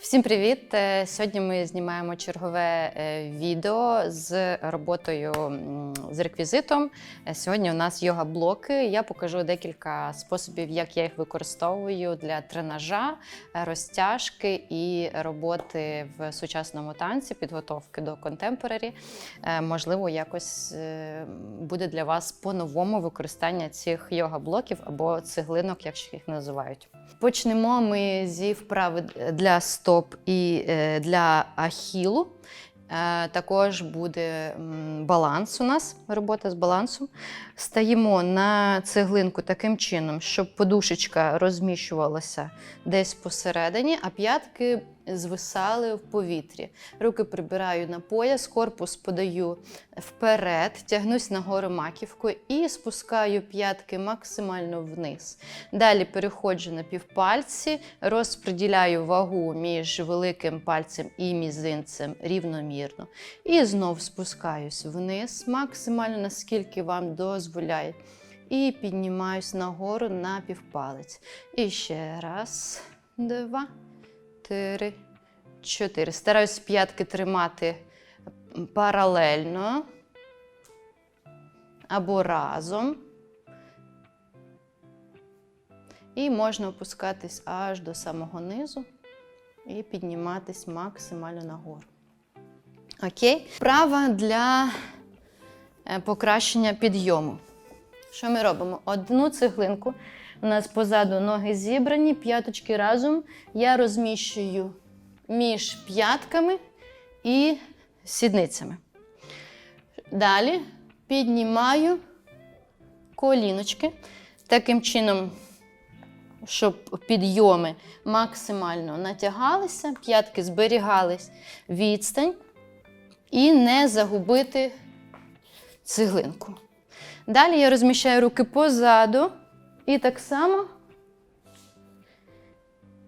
Всім привіт! Е, Сьогодні ми знімаємо чергове е, відео з роботою з реквізитом. Е, Сьогодні у нас йога-блоки. Я покажу декілька способів, як я їх використовую для тренажа, розтяжки і роботи в сучасному танці, підготовки до контемпорарі. Можливо, якось буде для вас по-новому використання цих йога-блоків або цеглинок, як їх називають. Почнемо ми зі вправи для стоп і е, для ахілу. Е, Також буде баланс у нас, робота з балансом. Стаємо на цеглинку таким чином, щоб подушечка розміщувалася десь посередині, а п'ятки звисали в повітрі. Руки прибираю на пояс, корпус подаю вперед, тягнусь нагору маківкою і спускаю п'ятки максимально вниз. Далі переходжу на півпальці, розподіляю вагу між великим пальцем і мізинцем рівномірно. І знов спускаюсь вниз, максимально наскільки вам дозволяє. І піднімаюсь нагору на півпалець. І ще раз, два, три, чотири. Стараюсь п'ятки тримати паралельно або разом. І можна опускатись аж до самого низу і підніматись максимально нагору. Окей? Вправа для е, покращення підйому. Що ми робимо? Одну цеглинку. У нас позаду ноги зібрані, п'яточки разом. Я розміщую між п'ятками і сідницями. Далі піднімаю коліночки. Таким чином, щоб підйоми максимально натягалися, п'ятки зберігались відстань і не загубити цеглинку. Далі я розміщаю руки позаду і так само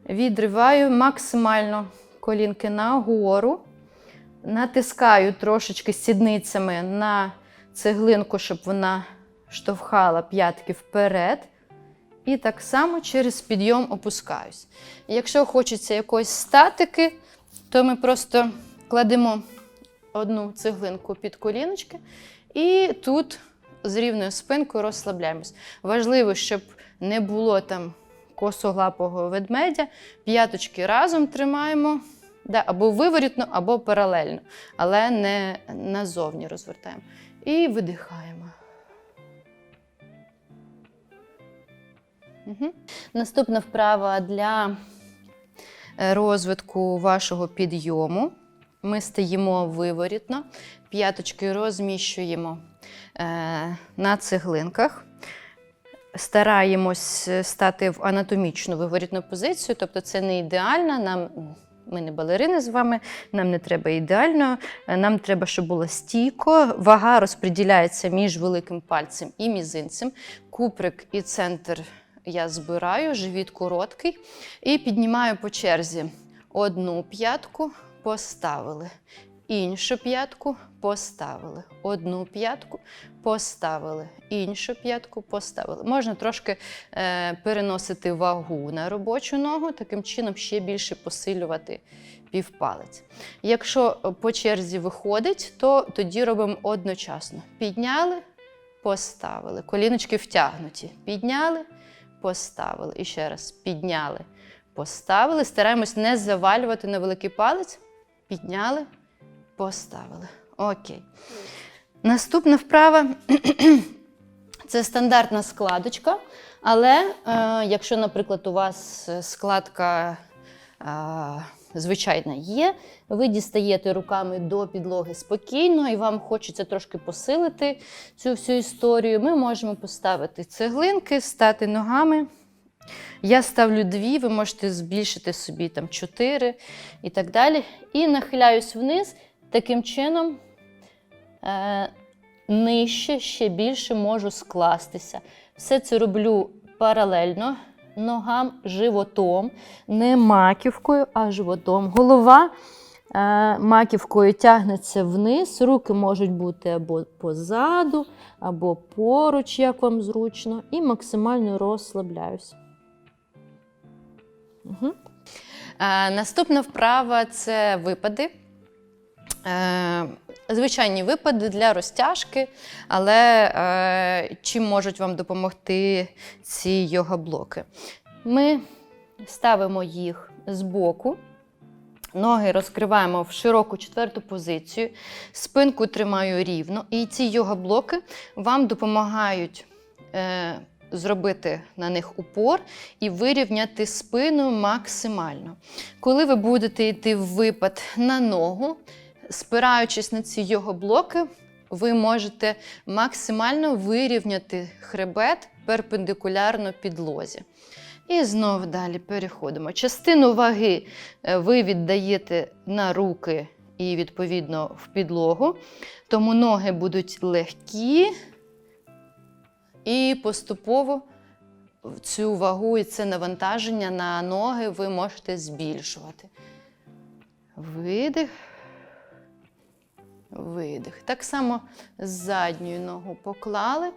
відриваю максимально колінки нагору, натискаю трошечки сідницями на цеглинку, щоб вона штовхала п'ятки вперед. І так само через підйом опускаюсь. Якщо хочеться якоїсь статики, то ми просто кладемо одну цеглинку під коліночки і тут з рівною спинкою розслабляємось. Важливо, щоб не було там косоглапого ведмедя. П'яточки разом тримаємо, да, або виворітно, або паралельно, але не назовні розвертаємо. І видихаємо. Угу. Наступна вправа для е, розвитку вашого підйому. Ми стаємо виворітно, п'яточки розміщуємо на цеглинках. Стараємось стати в анатомічну виворітну позицію, тобто це не ідеально. Нам, ми не балерини з вами, нам не треба ідеально. Е, Нам треба, щоб було стійко. Вага розподіляється між великим пальцем і мізинцем. Куприк і центр я збираю, живіт короткий. І піднімаю по черзі одну п'ятку, поставили. Іншу п'ятку поставили. Одну п'ятку поставили. Іншу п'ятку поставили. Можна трошки е, переносити вагу на робочу ногу, таким чином ще більше посилювати півпалець. Якщо по черзі виходить, то тоді робимо одночасно. Підняли, поставили. Коліночки втягнуті. Підняли, поставили. І ще раз підняли, поставили. Стараємось не завалювати на великий палець. Підняли, поставили. Окей. Наступна вправа це стандартна складочка. Але е, якщо, наприклад, у вас складка е, звичайна є, ви дістаєте руками до підлоги спокійно, і вам хочеться трошки посилити цю всю історію, ми можемо поставити цеглинки, стати ногами. Я ставлю дві, ви можете збільшити собі там чотири і так далі. І нахиляюсь вниз, таким чином е, нижче ще більше можу скластися. Все це роблю паралельно ногам, животом, не маківкою, а животом. Голова е, маківкою тягнеться вниз, руки можуть бути або позаду, або поруч, як вам зручно, і максимально розслабляюся. Угу. Е, наступна вправа це випади. Звичайні випади для розтяжки, але е, чим можуть вам допомогти ці йога-блоки? Ми ставимо їх збоку. Ноги розкриваємо в широку четверту позицію, спинку тримаю рівно. І ці йога-блоки вам допомагають е, зробити на них упор і вирівняти спину максимально. Коли ви будете йти в випад на ногу, спираючись на ці його-блоки, ви можете максимально вирівняти хребет перпендикулярно підлозі. І знову далі переходимо. Частину ваги е, ви віддаєте на руки і, відповідно, в підлогу. Тому ноги будуть легкі і поступово цю вагу і це навантаження на ноги ви можете збільшувати. Видих. Видих. Так само задню ногу поклали.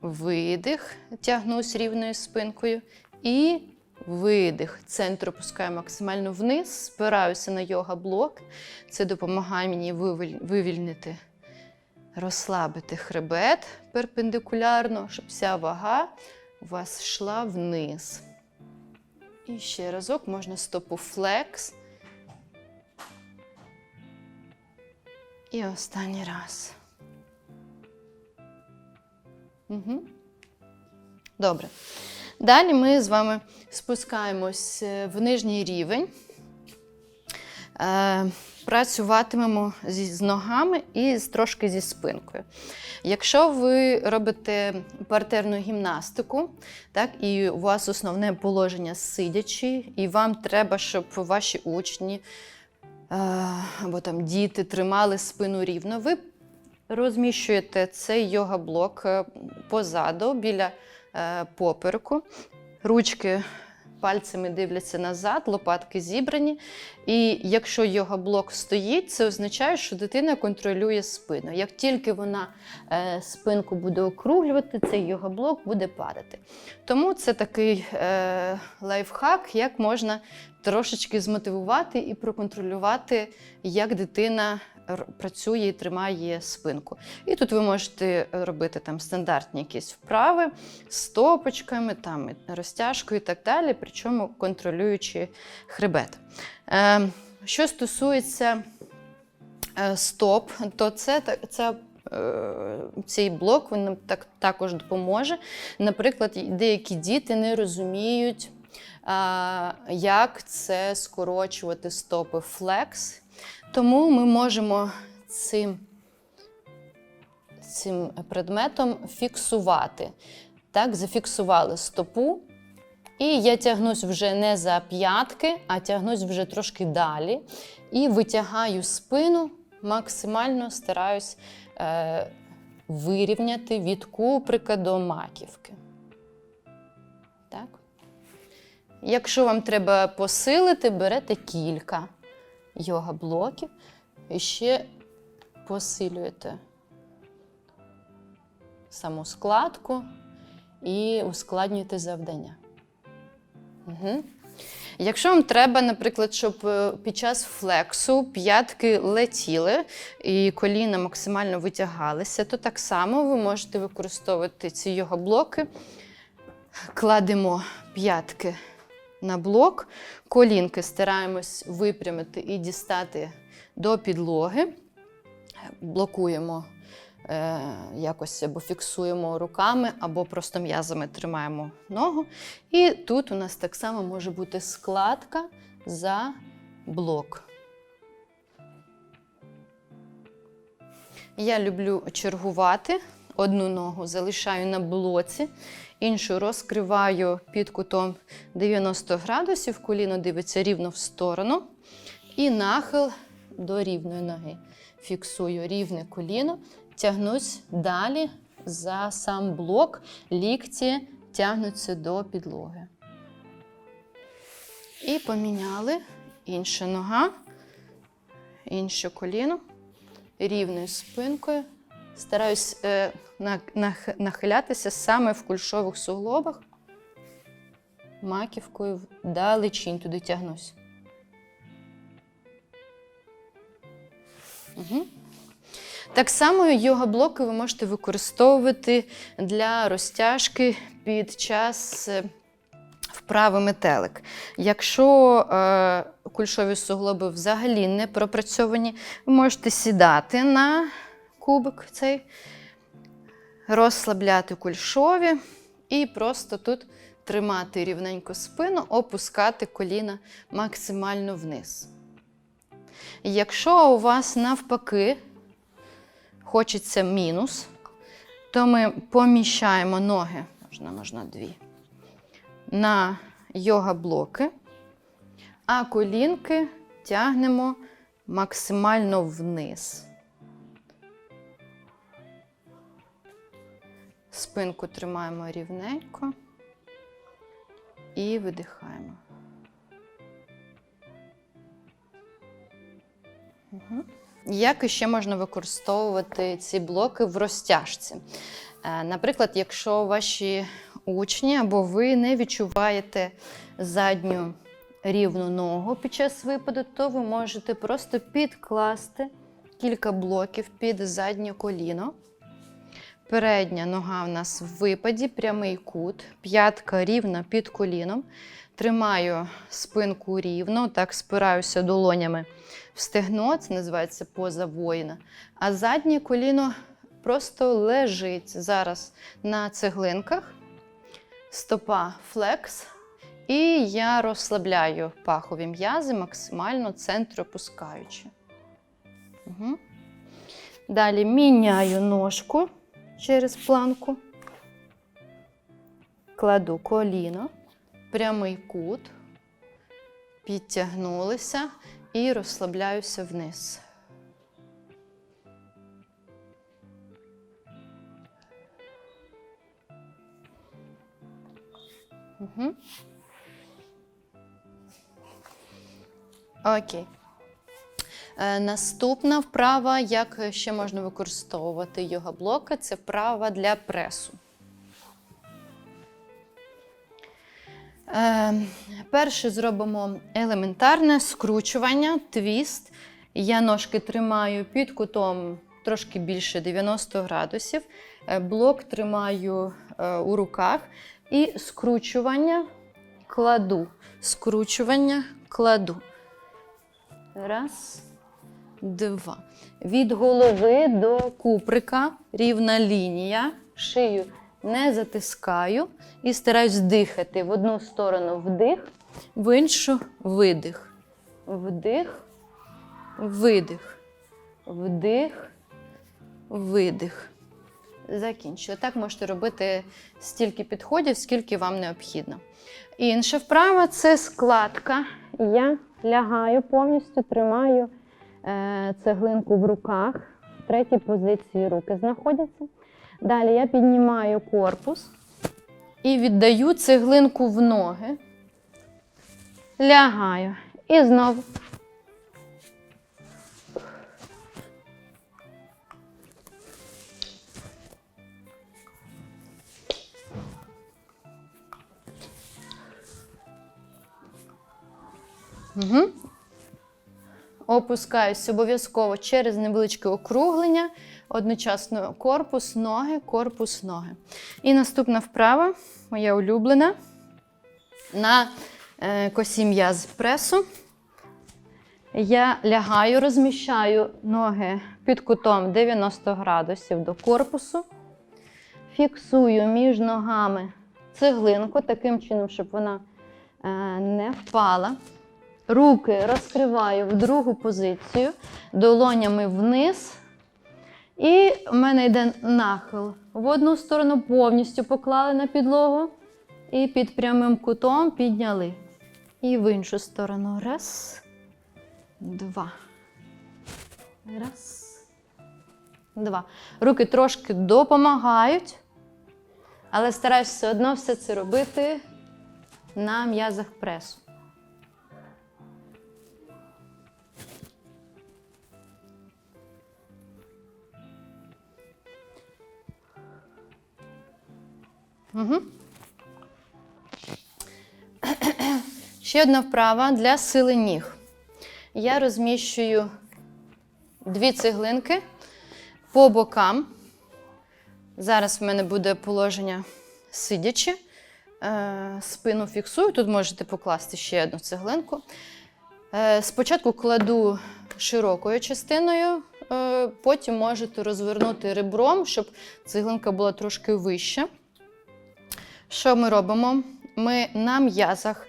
Видих, тягнусь рівною спинкою. І видих. Центр опускаю максимально вниз, спираюся на йога-блок. Це допомагає мені вивільнити, розслабити хребет перпендикулярно, щоб вся вага у вас йшла вниз. І ще разок можна стопу флекс. І останній раз. Угу. Добре. Далі ми з вами спускаємось е, в нижній рівень. Е, працюватимемо з ногами і трошки зі спинкою. Якщо ви робите партерну гімнастику, так, і у вас основне положення сидячи, і вам треба, щоб ваші учні або там діти тримали спину рівно, ви розміщуєте цей йога-блок е, позаду біля е, попереку. Ручки пальцями дивляться назад, лопатки зібрані. І якщо йога-блок стоїть, це означає, що дитина контролює спину. Як тільки вона е, спинку буде округлювати, цей йога-блок буде падати. Тому це такий е, лайфхак, як можна трошечки змотивувати і проконтролювати, як дитина працює і тримає спинку. І тут ви можете робити там стандартні якісь вправи з стопочками, там, розтяжкою і так далі, причому контролюючи хребет. Е, що стосується е, стоп, то це, це е, цей блок він нам так, також допоможе. Наприклад, деякі діти не розуміють, як це скорочувати стопи флекс. Тому ми можемо цим, цим предметом фіксувати. Так, зафіксували стопу. І я тягнусь вже не за п'ятки, а тягнусь вже трошки далі. І витягаю спину, максимально стараюсь е, вирівняти від куприка до маківки. Якщо вам треба посилити, берете кілька йога-блоків і ще посилюєте саму складку і ускладнюєте завдання. Угу. Якщо вам треба, наприклад, щоб е, під час флексу п'ятки летіли і коліна максимально витягалися, то так само ви можете використовувати ці йога-блоки. Кладемо п'ятки на блок, колінки стараємось випрямити і дістати до підлоги. Блокуємо е, якось або фіксуємо руками, або просто м'язами тримаємо ногу. І тут у нас так само може бути складка за блок. Я люблю чергувати. Одну ногу залишаю на блоці, іншу розкриваю під кутом 90 градусів, коліно дивиться рівно в сторону. І нахил до рівної ноги. Фіксую рівне коліно, тягнусь далі за сам блок, лікті тягнуться до підлоги. І поміняли інша нога, інше коліно, рівною спинкою. Стараюсь е, на- нах- нахилятися саме в кульшових суглобах. маківкою вдалечінь туди тягнусь. Угу. Так само йога-блоки ви можете використовувати для розтяжки під час е, вправи метелик. Якщо е, кульшові суглоби взагалі не пропрацьовані, ви можете сідати на кубик цей, розслабляти кульшові і просто тут тримати рівненько спину, опускати коліна максимально вниз. Якщо у вас навпаки хочеться мінус, то ми поміщаємо ноги, можна, можна дві, на йога-блоки, а колінки тягнемо максимально вниз. Спинку тримаємо рівненько і видихаємо. Як іще можна використовувати ці блоки в розтяжці? Е, Наприклад, якщо ваші учні або ви не відчуваєте задню рівну ногу під час випаду, то ви можете просто підкласти кілька блоків під заднє коліно. Передня нога в нас в випаді, прямий кут, п'ятка рівна під коліном. Тримаю спинку рівно, так спираюся долонями в стегно, це називається поза воїна. А заднє коліно просто лежить зараз на цеглинках, стопа флекс. І я розслабляю пахові м'язи, максимально центр опускаючи. Угу. Далі міняю ножку через планку, кладу коліно, прямий кут, підтягнулися і розслабляюся вниз. Угу. Окей. Е, Наступна вправа, як ще можна використовувати йога-блоки, це вправа для пресу. Е, перше зробимо елементарне скручування, твіст. Я ножки тримаю під кутом трошки більше 90 градусів. Е, Блок тримаю у руках і скручування кладу. Скручування кладу. Раз, два. Від голови до куприка рівна лінія. Шию не затискаю і стараюсь дихати в одну сторону вдих, в іншу видих. Вдих, видих, вдих, видих. Закінчую. Так можете робити стільки підходів, скільки вам необхідно. Інша вправа це складка. Я лягаю повністю, тримаю цеглинку в руках. В третій позиції руки знаходяться. Далі я піднімаю корпус і віддаю цеглинку в ноги. Лягаю. І знову. Угу. Опускаюсь обов'язково через невеличке округлення, одночасно корпус, ноги, корпус, ноги. І наступна вправа, моя улюблена, на е, косі м'яз пресу. Я лягаю, розміщаю ноги під кутом 90 градусів до корпусу. Фіксую між ногами цеглинку таким чином, щоб вона е, не впала. Руки розкриваю в другу позицію, долонями вниз. І в мене йде нахил. В одну сторону повністю поклали на підлогу. І під прямим кутом підняли. І в іншу сторону. Раз, два. Раз. Два. Руки трошки допомагають, але стараюсь все одно все це робити на м'язах пресу. Угу. Ще одна вправа для сили ніг. Я розміщую дві цеглинки по бокам. Зараз в мене буде положення сидячи. Е, Спину фіксую. Тут можете покласти ще одну цеглинку. Е, Спочатку кладу широкою частиною, е, потім можете розвернути ребром, щоб цеглинка була трошки вища. Що ми робимо? Ми на м'язах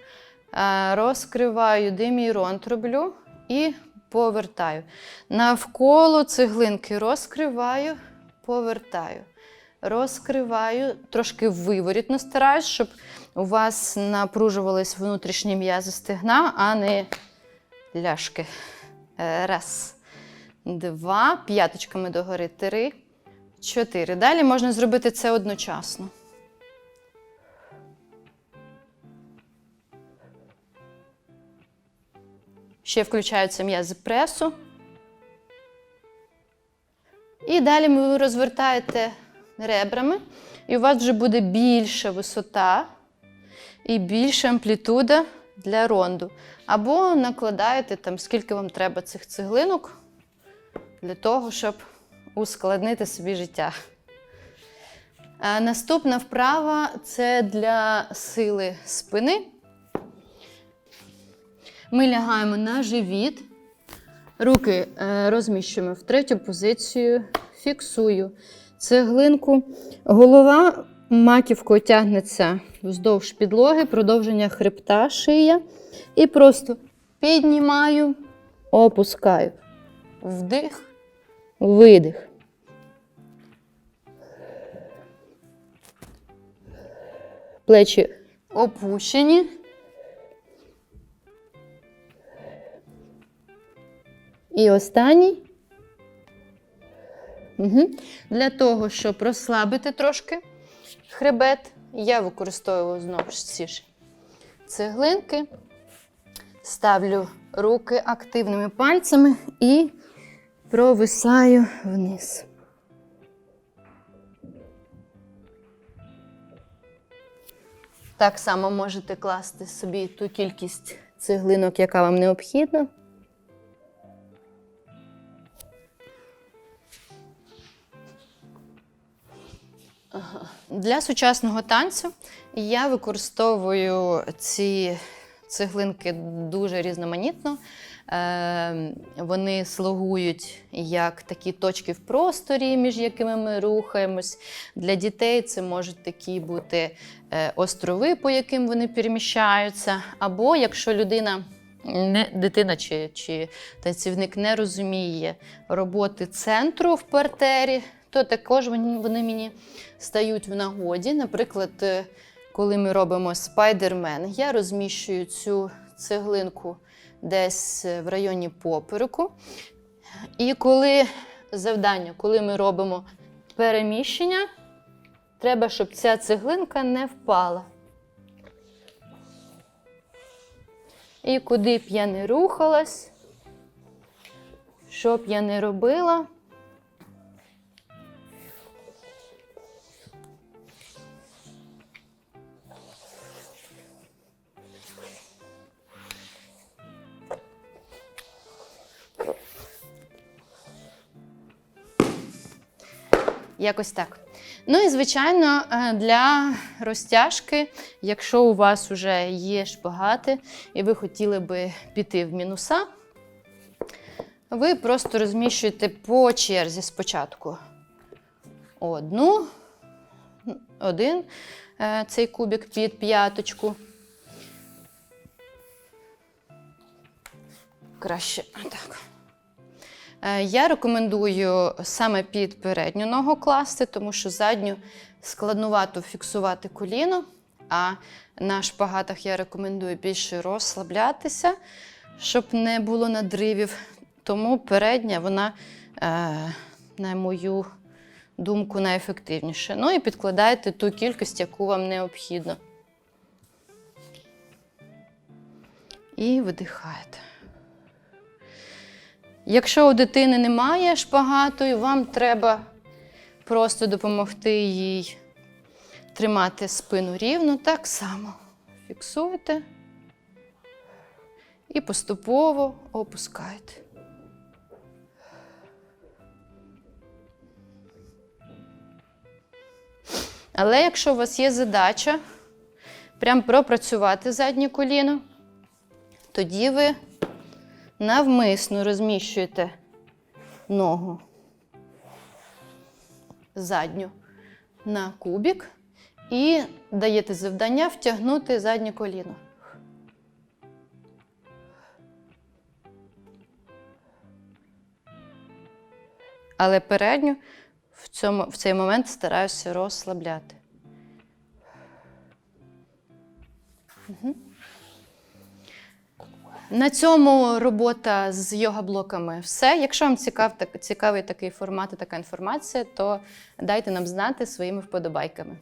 е, розкриваю деміронт роблю і повертаю. Навколо цеглинки розкриваю, повертаю. Розкриваю, трошки виворітно стараюсь, щоб у вас напружувались внутрішні м'язи стегна, а не ляшки. Е, Раз, два, п'яточками догори. Три, чотири. Далі можна зробити це одночасно. Ще включаються м'язи пресу. І далі ви розвертаєте ребрами, і у вас вже буде більша висота і більша амплітуда для ронду. Або накладаєте там, скільки вам треба цих цеглинок для того, щоб ускладнити собі життя. А наступна вправа це для сили спини. Ми лягаємо на живіт, руки е, розміщуємо в третю позицію, фіксую цеглинку. Голова маківкою тягнеться вздовж підлоги, продовження хребта, шия. І просто піднімаю, опускаю. Вдих, видих. Плечі опущені. І останній. Угу. Для того, щоб розслабити трошки хребет, я використовую знову ж ці ж цеглинки, ставлю руки активними пальцями і провисаю вниз. Так само можете класти собі ту кількість цеглинок, яка вам необхідна. Для сучасного танцю я використовую ці цеглинки дуже різноманітно. Е, Вони слугують як такі точки в просторі, між якими ми рухаємось. Для дітей це можуть такі бути е, острови, по яким вони переміщаються. Або якщо людина не дитина чи, чи танцівник не розуміє роботи центру в партері, то також вони, мені стають в нагоді. Наприклад, е, коли ми робимо спайдермен, я розміщую цю цеглинку десь е, в районі попереку. І коли завдання, коли ми робимо переміщення, треба, щоб ця цеглинка не впала. І куди б я не рухалась, що б я не робила, Якось так. Ну і звичайно, е, для розтяжки, якщо у вас вже є шпагати, і ви хотіли би піти в мінуса, ви просто розміщуєте по черзі спочатку одну, один е, цей кубик під п'яточку. Краще так. Е, Я рекомендую саме під передню ногу класти, тому що задню складнувато фіксувати коліно, а на шпагатах я рекомендую більше розслаблятися, щоб не було надривів. Тому передня, вона, е, на мою думку, найефективніша. Ну і підкладайте ту кількість, яку вам необхідно. І видихаєте. Якщо у дитини немає шпагату, і вам треба просто допомогти їй тримати спину рівно, так само фіксуйте І поступово опускаєте. Але якщо у вас є задача прям пропрацювати заднє коліно, тоді ви навмисно розміщуєте ногу задню на кубік і даєте завдання втягнути заднє коліно. Але передню в, цьому, в цей момент стараюся розслабляти. Мгм. На цьому робота з йога-блоками все. Якщо вам цікав, так, цікавий такий формат і така інформація, то дайте нам знати своїми вподобайками.